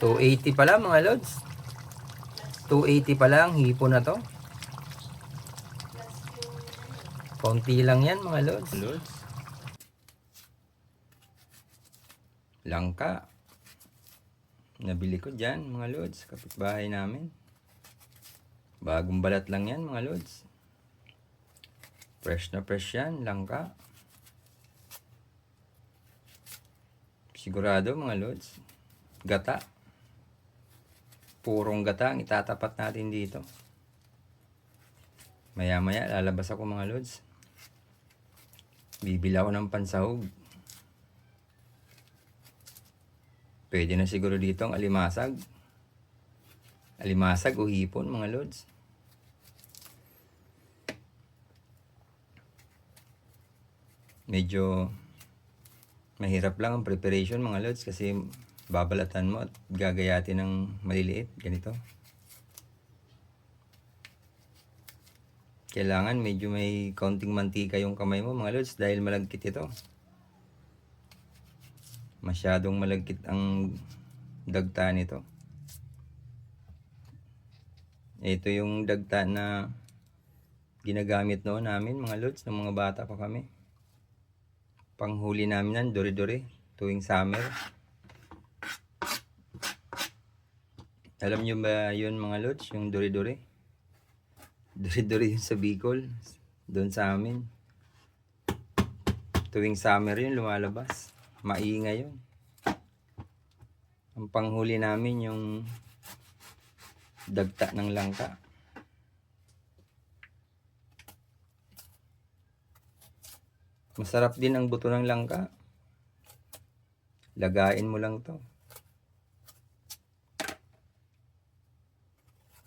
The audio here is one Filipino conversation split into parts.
280 pala mga lods. 280 pa lang hipo na to. Konti lang yan mga lods. Lods. Langka. Nabili ko dyan mga lods. Kapitbahay namin. Bagong balat lang yan mga lods. Fresh na fresh yan. Langka. Sigurado mga lods. Gata. Purong gata ang itatapat natin dito. Maya maya lalabas ako mga lods. Bibili ako ng pansahog. Pwede na siguro dito ang alimasag. Alimasag o hipon mga lods. Medyo mahirap lang ang preparation mga lods kasi babalatan mo at gagayatin ng maliliit. Ganito. Kailangan medyo may kaunting mantika yung kamay mo mga lods dahil malagkit ito. Masyadong malagkit ang dagta nito. Ito yung dagta na ginagamit noon namin mga lods ng mga bata pa kami. Panghuli namin yan, dore-dore, tuwing summer. Alam nyo ba yun mga lods, yung dore-dore? Dore-dore yun sa Bicol, doon sa amin. Tuwing summer yun, lumalabas. Maingay yun. Ang panghuli namin yung dagta ng langka. Masarap din ang buto ng langka. Lagain mo lang to.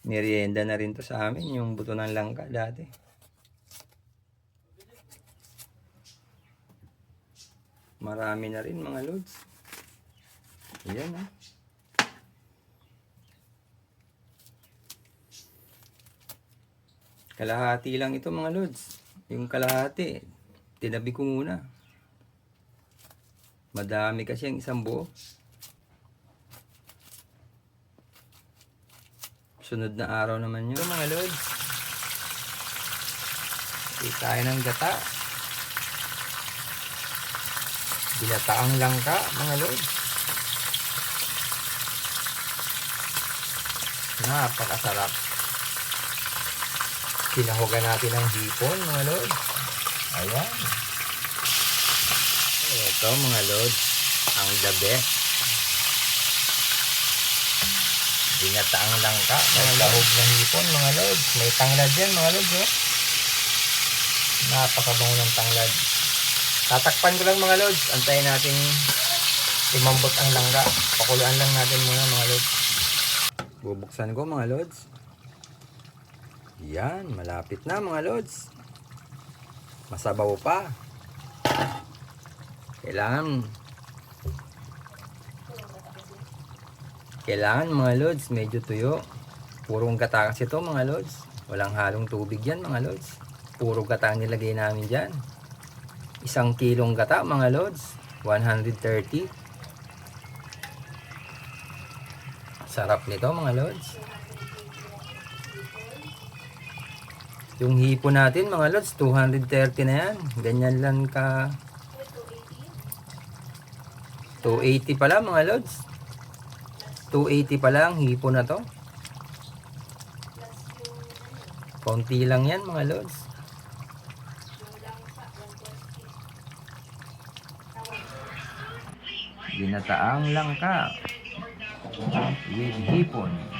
Merienda na rin to sa amin, yung buto ng langka dati. Marami na rin mga lods. Ayan ah. Kalahati lang ito mga lods. Yung kalahati, tinabi ko muna. Madami kasi ang isang buo. Sunod na araw naman yun mga lods. Hindi tayo ng gata. Binataang langka mga lods. Napakasarap. Sinahogan natin ang hipon mga lods. Ayan. Ito mga lods. Ang the best. Binataang langka. May lahog ng hipon mga lods. May tanglad yan mga lods. Oh. Napakabango ng tanglad. Tatakpan ko lang mga lods. Antayin natin limambot ang langka. Pakuluan lang natin muna mga lods. Bubuksan ko mga lods. Yan, malapit na mga lods. Masabaw pa. Kailangan Kailangan mga lods, medyo tuyo. Purong gata kasi ito mga lods. Walang halong tubig yan mga lods. Puro gata ang nilagay namin dyan. Isang kilong gata mga lods. 130. Sarap nito mga lods. Yung hipo natin mga lods, 230 na yan. Ganyan lang ka. 280 pala mga lods. 280 pa lang hipo na to. Konti lang yan mga lods. Ginataang langka with hipon.